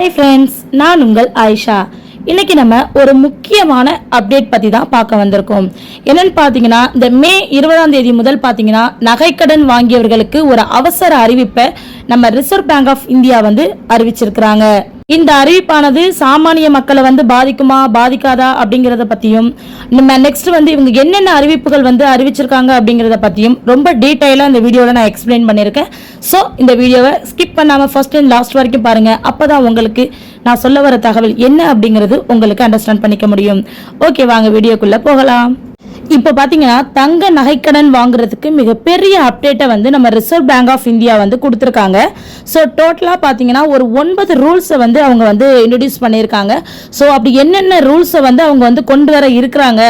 Hi friends நான் உங்கள் ஆயிஷா. இன்னைக்கு நம்ம ஒரு முக்கியமான அப்டேட் பத்தி தான் பார்க்க வந்திருக்கோம். என்னன்னு பார்த்தீங்கன்னா இந்த மே இருபதாம் தேதி முதல் பார்த்தீங்கன்னா நகைக்கடன் வாங்கியவர்களுக்கு ஒரு அவசர அறிவிப்பை நம்ம ரிசர்வ் பேங்க் ஆஃப் இந்தியா வந்து அறிவிச்சிருக்கிறாங்க. இந்த அறிவிப்பானது சாமானிய மக்களை வந்து பாதிக்குமா பாதிக்காதா அப்படிங்கறத பத்தியும் நம்ம நெக்ஸ்ட் வந்து இவங்க என்னென்ன அறிவிப்புகள் வந்து அறிவிச்சிருக்காங்க அப்படிங்கறத பத்தியும் ரொம்ப டீட்டெயிலாக இந்த வீடியோவில் நான் எக்ஸ்பிளைன் பண்ணியிருக்கேன். ஸோ இந்த வீடியோவை ஸ்கிப் பண்ணாம ஃபர்ஸ்ட் அண்ட் லாஸ்ட் வரைக்கும் பாருங்க. அப்பதான் உங்களுக்கு நான் சொல்ல வர தகவல் என்ன அப்படிங்கிறது உங்களுக்கு அண்டர்ஸ்டாண்ட் பண்ணிக்க முடியும். ஓகே வாங்க வீடியோக்குள்ள போகலாம். இப்போ பார்த்தீங்கன்னா தங்க நகைக்கடன் வாங்குறதுக்கு மிகப்பெரிய அப்டேட்டை வந்து நம்ம ரிசர்வ் பேங்க் ஆஃப் இந்தியா வந்து கொடுத்துருக்காங்க. ஸோ டோட்டலாக பார்த்தீங்கன்னா ஒரு ஒன்பது ரூல்ஸை வந்து அவங்க வந்து இன்ட்ரடியூஸ் பண்ணியிருக்காங்க. ஸோ அப்படி என்னென்ன ரூல்ஸை வந்து அவங்க வந்து கொண்டு வர இருக்கிறாங்க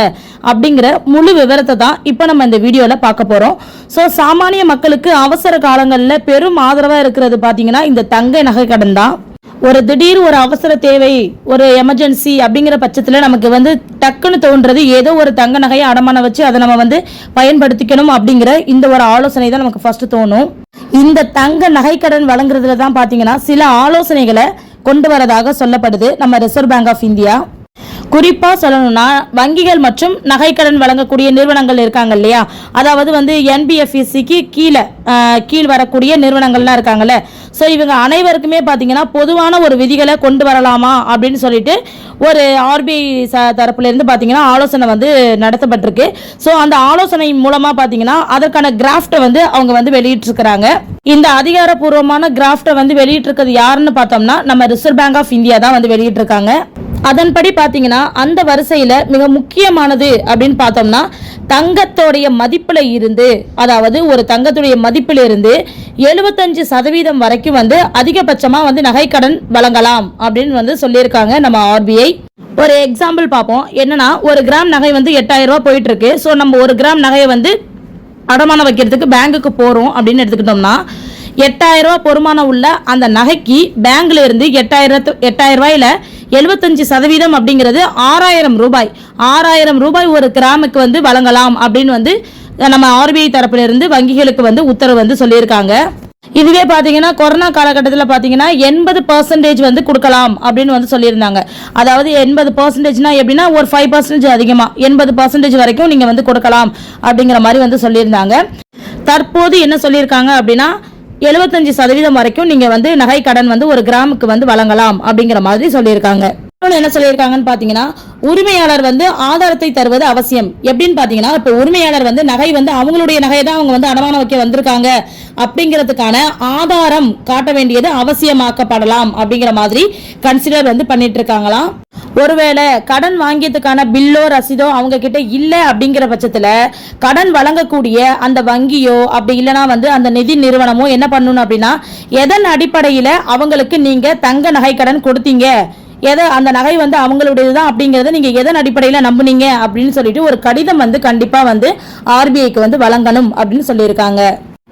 அப்படிங்கிற முழு விவரத்தை தான் இப்போ நம்ம இந்த வீடியோவில் பார்க்க போகிறோம் ஸோ சாமானிய மக்களுக்கு அவசர காலங்களில் பெரும் ஆதரவாக இருக்கிறது பார்த்தீங்கன்னா இந்த தங்க நகைக்கடன் தான். ஒரு திடீர் ஒரு அவசர தேவை ஒரு எமர்ஜென்சி அப்படிங்கிற பட்சத்தில் நமக்கு வந்து டக்குன்னு தோன்றது ஏதோ ஒரு தங்க நகையை அடமானம் வச்சு அதை நம்ம வந்து பயன்படுத்திக்கணும் அப்படிங்கிற இந்த ஒரு ஆலோசனை தான் நமக்கு ஃபர்ஸ்ட் தோணும். இந்த தங்க நகைக்கடன் வழங்குறதுல தான் பார்த்தீங்கன்னா சில ஆலோசனைகளை கொண்டு வரதாக சொல்லப்படுது நம்ம ரிசர்வ் பேங்க் ஆஃப் இந்தியா குறிப்பாக சொல்லணும்னா வங்கிகள் மற்றும் நகைக்கடன் வழங்கக்கூடிய நிறுவனங்கள் இருக்காங்க இல்லையா? அதாவது வந்து என்பிஎஃப்இசிக்கு கீழே கீழ் வரக்கூடிய நிறுவனங்கள்லாம் இருக்காங்கல்ல. ஸோ இவங்க அனைவருக்குமே பார்த்தீங்கன்னா பொதுவான ஒரு விதிகளை கொண்டு வரலாமா அப்படின்னு சொல்லிட்டு ஒரு ஆர்பிஐ ச தரப்புல இருந்து பார்த்தீங்கன்னா ஆலோசனை வந்து நடத்தப்பட்டிருக்கு. ஸோ அந்த ஆலோசனை மூலமா பார்த்தீங்கன்னா அதற்கான கிராஃப்டை வந்து அவங்க வந்து வெளியிட்டிருக்கிறாங்க. இந்த அதிகாரப்பூர்வமான கிராஃப்டை வந்து வெளியிட்டிருக்கிறது யாருன்னு பார்த்தோம்னா நம்ம ரிசர்வ் பேங்க் ஆஃப் இந்தியா தான் வந்து வெளியிட்டிருக்காங்க. அதன்படி பார்த்தீங்கன்னா அந்த வரிசையில் மிக முக்கியமானது அப்படின்னு பார்த்தோம்னா தங்கத்தோடைய மதிப்பில் இருந்து அதாவது ஒரு தங்கத்துடைய மதிப்பில் இருந்து எழுபத்தஞ்சு சதவீதம் வரைக்கும் வந்து அதிகபட்சமாக வந்து நகைக்கடன் வழங்கலாம் அப்படின்னு வந்து சொல்லியிருக்காங்க நம்ம ஆர்பிஐ. ஒரு எக்ஸாம்பிள் பார்ப்போம். என்னன்னா ஒரு கிராம் நகை வந்து எட்டாயிரம் ரூபா போயிட்டு இருக்கு ஸோ நம்ம ஒரு கிராம் நகையை வந்து அடமானம் வைக்கிறதுக்கு பேங்குக்கு போகிறோம் அப்படின்னு எடுத்துக்கிட்டோம்னா எட்டாயிரம் ரூபா பொறுமானம் உள்ள அந்த நகைக்கு பேங்க்ல இருந்து எட்டாயிரத்து எட்டாயிரம் ரூபாயில எழுபத்தஞ்சு சதவீதம் அப்படிங்கிறது ஆறாயிரம் ரூபாய். ஆறாயிரம் ரூபாய் ஒரு கிராமுக்கு வந்து வழங்கலாம் அப்படின்னு வந்து நம்ம ஆர்பிஐ தரப்பிலிருந்து வங்கிகளுக்கு வந்து உத்தரவு வந்து சொல்லியிருக்காங்க. இதுவே பார்த்தீங்கன்னா கொரோனா காலகட்டத்தில் பார்த்தீங்கன்னா எண்பது பர்சன்டேஜ் வந்து கொடுக்கலாம் அப்படின்னு வந்து சொல்லியிருந்தாங்க. அதாவது எண்பது பர்சன்டேஜ்னா எப்படின்னா ஒரு ஃபைவ் பர்சன்டேஜ் அதிகமாக எண்பது பர்சன்டேஜ் வரைக்கும் நீங்கள் வந்து கொடுக்கலாம் அப்படிங்கிற மாதிரி வந்து சொல்லியிருந்தாங்க. தற்போது என்ன சொல்லியிருக்காங்க அப்படின்னா எழுபத்தஞ்சு சதவீதம் வரைக்கும் நீங்க வந்து நகை கடன் வந்து ஒரு கிராமுக்கு வந்து வழங்கலாம் அப்படிங்கிற மாதிரி சொல்லியிருக்காங்க. என்ன சொல்லியிருக்காங்கன்னு பாத்தீங்கன்னா உரிமையாளர் வந்து ஆதாரத்தை தருவது அவசியம். எப்படின்னு பாத்தீங்கன்னா இப்ப உரிமையாளர் வந்து நகை வந்து அவங்களுடைய நகையை தான் அவங்க வந்து அடமானம் வைக்க வந்திருக்காங்க. அப்படிங்கிறதுக்கான ஆதாரம் காட்ட வேண்டியது அவசியமாக்கப்படலாம் அப்படிங்கிற மாதிரி கன்சிடர் வந்து பண்ணிட்டு இருக்காங்களாம் ஒருவேளை கடன் வாங்கியதுக்கான பில்லோ ரசீதோ அவங்க கிட்ட இல்லை அப்படிங்கிற பட்சத்தில் கடன் வழங்கக்கூடிய அந்த வங்கியோ அப்படி இல்லைனா வந்து அந்த நிதி நிறுவனமோ என்ன பண்ணணும் அப்படின்னா எதன் அடிப்படையில் அவங்களுக்கு நீங்கள் தங்க நகை கடன் கொடுத்தீங்க? எதை அந்த நகை வந்து அவங்களுடையது தான் அப்படிங்கிறத நீங்கள் எதன் அடிப்படையில் நம்புனீங்க? அப்படின்னு சொல்லிட்டு ஒரு கடிதம் வந்து கண்டிப்பாக வந்து ஆர்பிஐக்கு வந்து வழங்கணும் அப்படின்னு சொல்லியிருக்காங்க.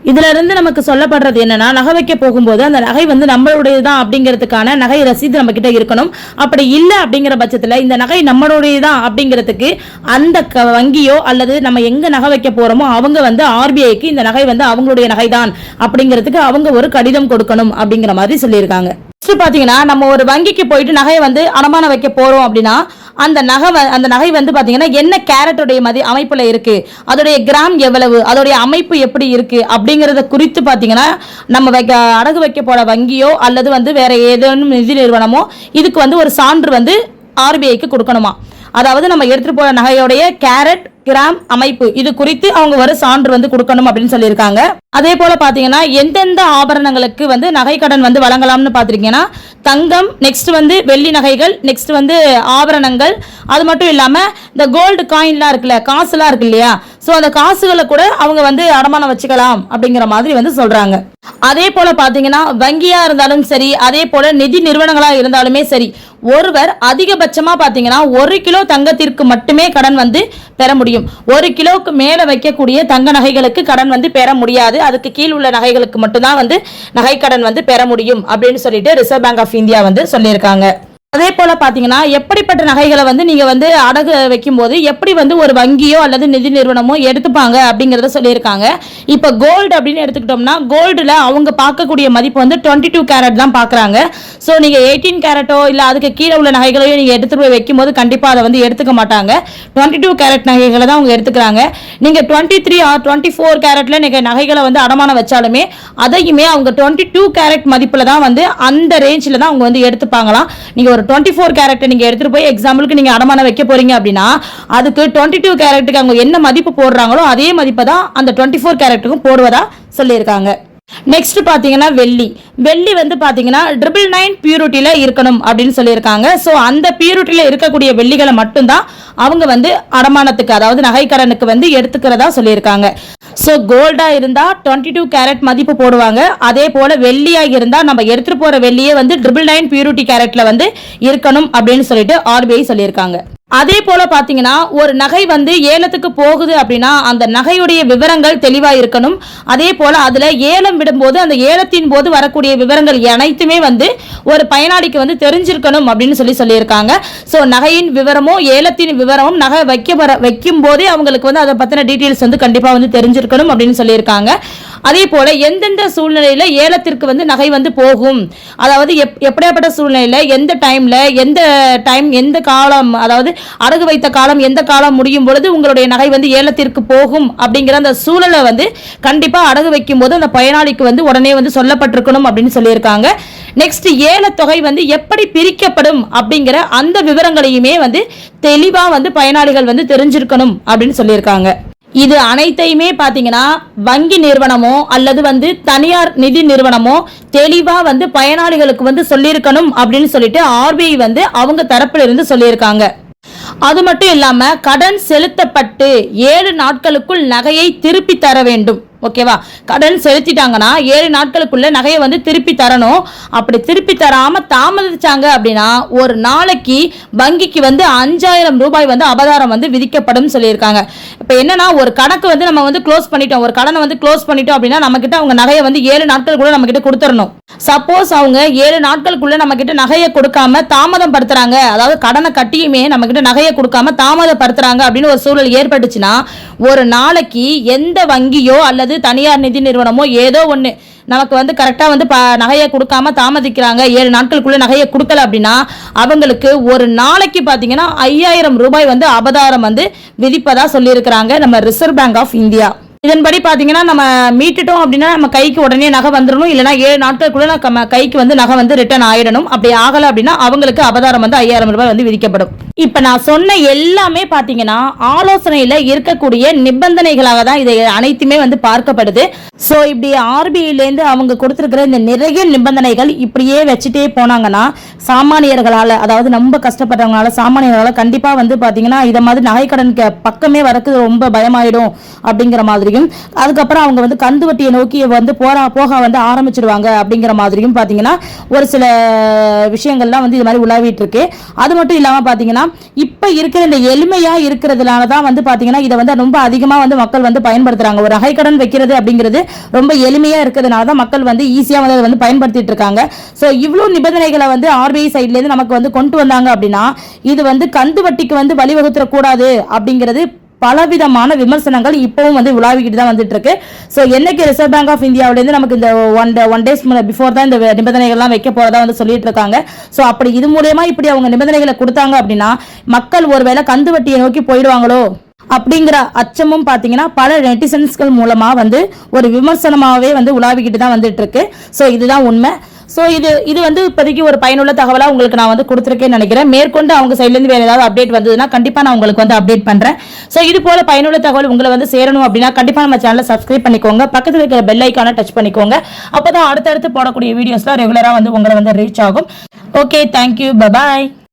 இதுல இருந்து நமக்கு சொல்லப்படுறது என்னன்னா நகை வைக்க போகும்போது அந்த நகை வந்து நம்மளுடையதான் அப்படிங்கிறதுக்கான நகை ரசீது நம்ம கிட்ட இருக்கணும். அப்படி இல்லை அப்படிங்கிற பட்சத்துல இந்த நகை நம்மளுடையதான் அப்படிங்கிறதுக்கு அந்த க- வங்கியோ அல்லது நம்ம எங்க நகை வைக்க போறோமோ அவங்க வந்து ஆர்பிஐக்கு இந்த நகை வந்து அவங்களுடைய நகைதான் அப்படிங்கிறதுக்கு அவங்க ஒரு கடிதம் கொடுக்கணும் அப்படிங்கிற மாதிரி சொல்லியிருக்காங்க. Next பாத்தீங்கன்னா நம்ம ஒரு வங்கிக்கு போயிட்டு நகையை வந்து அடமானம் வைக்க போறோம் அப்படின்னா அந்த நகை வ- அந்த நகை வந்து பாத்தீங்கன்னா என்ன கேரட்டுடைய மதி அமைப்புல இருக்கு? அதோடைய கிராம் எவ்வளவு? அதோடைய அமைப்பு எப்படி இருக்கு? அப்படிங்கறத குறித்து பாத்தீங்கன்னா நம்ம வைக்க அடகு வைக்க போற வங்கியோ அல்லது வந்து வேற ஏதேனும் நிதி நிறுவனமோ இதுக்கு வந்து ஒரு சான்று வந்து ஆர்பிஐக்கு கொடுக்கணுமா? அதாவது நம்ம எடுத்துட்டு போற நகையோடைய கேரட் கிராம் அமைப்பு. இது குறித்து அவங்க ஒரு சான்று வந்து கொடுக்கணும் அப்படின்னு சொல்லியிருக்காங்க. அதே போல பாத்தீங்கன்னா எந்தெந்த ஆபரணங்களுக்கு வந்து நகை கடன் வந்து வழங்கலாம்னு பாத்திருக்கீங்கன்னா தங்கம் நெக்ஸ்ட் வந்து வெள்ளி நகைகள் நெக்ஸ்ட் வந்து ஆபரணங்கள். அது மட்டும் இல்லாம இந்த கோல்டு காயின்லாம் இருக்குல்ல காசுலாம் இருக்கு இல்லையா ஸோ அந்த காசுகளை கூட அவங்க வந்து அடமானம் வச்சுக்கலாம் அப்படிங்கிற மாதிரி வந்து சொல்றாங்க. அதே போல பாத்தீங்கன்னா வங்கியா இருந்தாலும் சரி அதே போல நிதி நிறுவனங்களா இருந்தாலுமே சரி ஒருவர் அதிகபட்சமா பாத்தீங்கன்னா ஒரு கிலோ தங்கத்திற்கு மட்டுமே கடன் வந்து பெற முடியும். ஒரு கிலோவுக்கு மேல வைக்கக்கூடிய தங்க நகைகளுக்கு கடன் வந்து பெற முடியாது. அதுக்கு கீழ் உள்ள நகைகளுக்கு மட்டும்தான் வந்து நகை கடன் வந்து பெற முடியும் அப்படின்னு சொல்லிட்டு ரிசர்வ் பேங்க் ஆஃப் இந்தியா வந்து சொல்லியிருக்காங்க. அதே போல பாத்தீங்கன்னா எப்படிப்பட்ட நகைகளை வந்து நீங்க வந்து அடகு வைக்கும்போது எப்படி வந்து ஒரு வங்கியோ அல்லது நிதி நிறுவனமோ எடுத்துப்பாங்க அப்படிங்கறத சொல்லியிருக்காங்க. இப்போ கோல்டு அப்படின்னு எடுத்துக்கிட்டோம்னா கோல்டுல அவங்க பார்க்கக்கூடிய மதிப்பு வந்து டுவெண்ட்டி டூ கேரட் தான் பாக்குறாங்க ஸோ நீங்க எயிட்டீன் கேரட்டோ இல்ல அதுக்கு கீழே உள்ள நகைகளையோ நீங்க எடுத்துட்டு போய் வைக்கும்போது கண்டிப்பா அதை வந்து எடுத்துக்க மாட்டாங்க. டுவெண்ட்டி டூ கேரட் நகைகளை தான் அவங்க எடுத்துக்கிறாங்க. நீங்க twenty three or twenty four கேரட்ல நீங்க நகைகளை வந்து அடமானம் வச்சாலுமே அதையுமே அவங்க டுவெண்ட்டி டூ கேரட் மதிப்புல தான் வந்து அந்த ரேஞ்சில் தான் அவங்க வந்து எடுத்துப்பாங்களாம். நீங்க ஒரு டுவெண்ட்டி ஃபோர் கேரட் நீங்கள் எடுத்துகிட்டு போய் எக்ஸாம்பிளுக்கு நீங்கள் அடமானம் வைக்க போகிறீங்க அப்படின்னா அதுக்கு டுவெண்ட்டி டூ கேரட்டுக்கு அவங்க என்ன மதிப்பு போடுறாங்களோ அதே மதிப்பை தான் அந்த டுவெண்ட்டி ஃபோர் கேரட்டுக்கும் போடுவதா சொல்லியிருக்காங்க. நெக்ஸ்ட் பாத்தீங்கன்னா வெள்ளி. வெள்ளி வந்து பாத்தீங்கன்னா ட்ரிபிள் நைன் பியூரிட்டியில இருக்கணும் அப்படின்னு சொல்லியிருக்காங்க. ஸோ அந்த பியூரிட்டியில இருக்கக்கூடிய வெள்ளிகளை மட்டும்தான் அவங்க வந்து அடமானத்துக்கு அதாவது நகைக்கடனுக்கு வந்து எடுத்துக்கிறதா சொல்லியிருக்காங்க. ஸோ கோல்டாக இருந்தால் டுவெண்ட்டி டூ கேரட் மதிப்பு போடுவாங்க. அதே போல் வெள்ளியாக இருந்தால் நம்ம எடுத்துகிட்டு போகிற வெள்ளியே வந்து ட்ரிபிள் நைன் பியூரிட்டி கேரட்டில் வந்து இருக்கணும் அப்படின்னு சொல்லிட்டு ஆர்பிஐ சொல்லியிருக்காங்க. அதே போல பாத்தீங்கன்னா ஒரு நகை வந்து ஏலத்துக்கு போகுது அப்படின்னா அந்த நகையுடைய விவரங்கள் தெளிவாக இருக்கணும். அதே போல அதுல ஏலம் விடும்போது அந்த ஏலத்தின் போது வரக்கூடிய விவரங்கள் அனைத்துமே வந்து ஒரு பயனாளிக்கு வந்து தெரிஞ்சிருக்கணும் அப்படின்னு சொல்லி சொல்லியிருக்காங்க. ஸோ நகையின் விவரமும் ஏலத்தின் விவரமும் நகை வைக்க வர வைக்கும் போதே அவங்களுக்கு வந்து அதை பற்றின டீட்டெயில்ஸ் வந்து கண்டிப்பாக வந்து தெரிஞ்சிருக்கணும் அப்படின்னு சொல்லியிருக்காங்க. அதே போல எந்தெந்த சூழ்நிலையில ஏலத்திற்கு வந்து நகை வந்து போகும்? அதாவது எப் எப்படியாப்பட்ட சூழ்நிலையில எந்த டைம்ல எந்த டைம் எந்த காலம் அதாவது அடகு வைத்த காலம் எந்த காலம் முடியும் பொழுது உங்களுடைய நகை வந்து ஏலத்திற்கு போகும் அப்படிங்கிற அந்த சூழலை வந்து கண்டிப்பாக அடகு வைக்கும் போது அந்த பயனாளிக்கு வந்து உடனே வந்து சொல்லப்பட்டிருக்கணும் அப்படின்னு சொல்லியிருக்காங்க. நெக்ஸ்ட் ஏலத்தொகை வந்து எப்படி பிரிக்கப்படும் அப்படிங்கிற அந்த விவரங்களையுமே வந்து தெளிவாக வந்து பயனாளிகள் வந்து தெரிஞ்சிருக்கணும் அப்படின்னு சொல்லியிருக்காங்க. இது அனைத்தையுமே பார்த்தீங்கன்னா வங்கி நிறுவனமோ அல்லது வந்து தனியார் நிதி நிறுவனமோ தெளிவாக வந்து பயனாளிகளுக்கு வந்து சொல்லியிருக்கணும் அப்படின்னு சொல்லிட்டு ஆர்பிஐ வந்து அவங்க தரப்பிலிருந்து சொல்லியிருக்காங்க. அது மட்டும் இல்லாம கடன் செலுத்தப்பட்டு ஏழு நாட்களுக்குள் நகையை திருப்பி தர வேண்டும். ஓகேவா? கடன் செலுத்திட்டாங்கன்னா ஏழு நாட்களுக்குள்ள நகையை வந்து திருப்பி தரணும். அப்படி திருப்பி தராம தாமதிச்சாங்க அப்படின்னா ஒரு நாளைக்கு வங்கிக்கு வந்து அஞ்சாயிரம் ரூபாய் வந்து அபதாரம் வந்து விதிக்கப்படும் சொல்லியிருக்காங்க. இப்போ என்னன்னா ஒரு கணக்கு வந்து நம்ம வந்து க்ளோஸ் பண்ணிட்டோம். ஒரு கடனை வந்து க்ளோஸ் பண்ணிட்டோம் அப்படின்னா நம்ம கிட்ட அவங்க நகையை வந்து ஏழு நாட்களுக்குள்ள நம்ம கிட்ட கொடுத்துடணும். சப்போஸ் அவங்க ஏழு நாட்களுக்குள்ள நம்ம கிட்ட நகையை கொடுக்காம தாமதம் படுத்துறாங்க அதாவது கடனை கட்டியுமே நம்ம கிட்ட நகையை கொடுக்காம தாமதப்படுத்துறாங்க அப்படின்னு ஒரு சூழல் ஏற்பட்டுச்சுன்னா ஒரு நாளைக்கு எந்த வங்கியோ அல்லது தனியார் நிதி நிறுவனமோ ஏதோ ஒன்று நமக்கு வந்து கரெக்டாக வந்து ப நகையை கொடுக்காம தாமதிக்கிறாங்க. ஏழு நாட்களுக்குள்ள நகையை கொடுக்கல அப்படின்னா அவங்களுக்கு ஒரு நாளைக்கு பார்த்தீங்கன்னா ஐயாயிரம் ரூபாய் வந்து அபதாரம் வந்து விதிப்பதா சொல்லியிருக்கிறாங்க நம்ம ரிசர்வ் பேங்க் ஆஃப் இந்தியா இதன்படி பாத்தீங்கன்னா நம்ம மீட்டுட்டோம் அப்படின்னா நம்ம கைக்கு உடனே நகை வந்துடணும் இல்லைன்னா ஏழு நாட்களுக்குள்ள நம்ம கைக்கு வந்து நகை வந்து ரிட்டர்ன் ஆயிடணும். அப்படி ஆகல அப்படின்னா அவங்களுக்கு அபதாரம் வந்து ஐயாயிரம் ரூபாய் வந்து விதிக்கப்படும். இப்ப நான் சொன்ன எல்லாமே பாத்தீங்கன்னா ஆலோசனையில இருக்கக்கூடிய நிபந்தனைகளாக தான் இதை அனைத்துமே வந்து பார்க்கப்படுது. சோ இப்படி ஆர்பிஐல இருந்து அவங்க கொடுத்துருக்கிற இந்த நிறைய நிபந்தனைகள் இப்படியே வச்சுட்டே போனாங்கன்னா சாமானியர்களால அதாவது ரொம்ப கஷ்டப்படுறவங்களால சாமானியர்களால கண்டிப்பா வந்து பாத்தீங்கன்னா இதை மாதிரி நகைக்கடனுக்கு பக்கமே வரக்கு ரொம்ப பயமாயிடும் அப்படிங்கிற மாதிரி மாதிரியும் அதுக்கப்புறம் அவங்க வந்து கந்து வட்டியை நோக்கி வந்து போரா போக வந்து ஆரம்பிச்சிடுவாங்க அப்படிங்கிற மாதிரியும் பாத்தீங்கன்னா ஒரு சில விஷயங்கள்லாம் வந்து இது மாதிரி உலாவிட்டு இருக்கு அது மட்டும் இல்லாம பாத்தீங்கன்னா இப்ப இருக்கிற இந்த எளிமையா இருக்கிறதுனால தான் வந்து பாத்தீங்கன்னா இதை வந்து ரொம்ப அதிகமா வந்து மக்கள் வந்து பயன்படுத்துறாங்க. ஒரு நகைக்கடன் வைக்கிறது அப்படிங்கிறது ரொம்ப எளிமையா இருக்கிறதுனால தான் மக்கள் வந்து ஈஸியா வந்து அதை வந்து பயன்படுத்திட்டு இருக்காங்க. ஸோ இவ்வளோ நிபந்தனைகளை வந்து ஆர்பிஐ சைட்ல இருந்து நமக்கு வந்து கொண்டு வந்தாங்க அப்படின்னா இது வந்து கந்து வட்டிக்கு வந்து வழிவகுத்துறக்கூடாது அப்படிங்கிறது பலவிதமான விமர்சனங்கள் இப்பவும் வந்து உலாவிக்கிட்டு தான் வந்துட்டு இருக்கு ஸோ என்னைக்கு ரிசர்வ் பேங்க் ஆஃப் இந்தியாவிலேருந்து நமக்கு இந்த ஒன் ஒன் டேஸ் பிஃபோர் தான் இந்த நிபந்தனைகள்லாம் வைக்க போறதா வந்து சொல்லிட்டு இருக்காங்க ஸோ அப்படி இது மூலயமா இப்படி அவங்க நிபந்தனைகளை கொடுத்தாங்க அப்படின்னா மக்கள் ஒருவேளை கந்து வட்டியை நோக்கி போயிடுவாங்களோ? அப்படிங்கிற அச்சமும் பாத்தீங்கன்னா பல நெட்டிசன்ஸ்கள் மூலமா வந்து ஒரு விமர்சனமாவே வந்து உலாவிக்கிட்டு தான் வந்துட்டு இருக்கு ஸோ இதுதான் உண்மை. ஸோ இது இது வந்து இப்போதைக்கு ஒரு பயனுள்ள தகவலாக உங்களுக்கு நான் வந்து கொடுத்துருக்கேன்னு நினைக்கிறேன். மேற்கொண்டு அவங்க சைட்லேருந்து வேறு ஏதாவது அப்டேட் வந்ததுன்னா கண்டிப்பாக நான் உங்களுக்கு வந்து அப்டேட் பண்ணுறேன் ஸோ இது போல பயனுள்ள தகவல் உங்களை வந்து சேரணும் அப்படின்னா கண்டிப்பாக நம்ம சேனலை சப்ஸ்கிரைப் பண்ணிக்கோங்க. பக்கத்தில் இருக்கிற பெல் ஐக்கான டச் பண்ணிக்கோங்க. அப்போ தான் அடுத்தடுத்து போடக்கூடிய வீடியோஸ்லாம் ரெகுலராக வந்து உங்களை வந்து ரீச் ஆகும். Okay thank you bye bye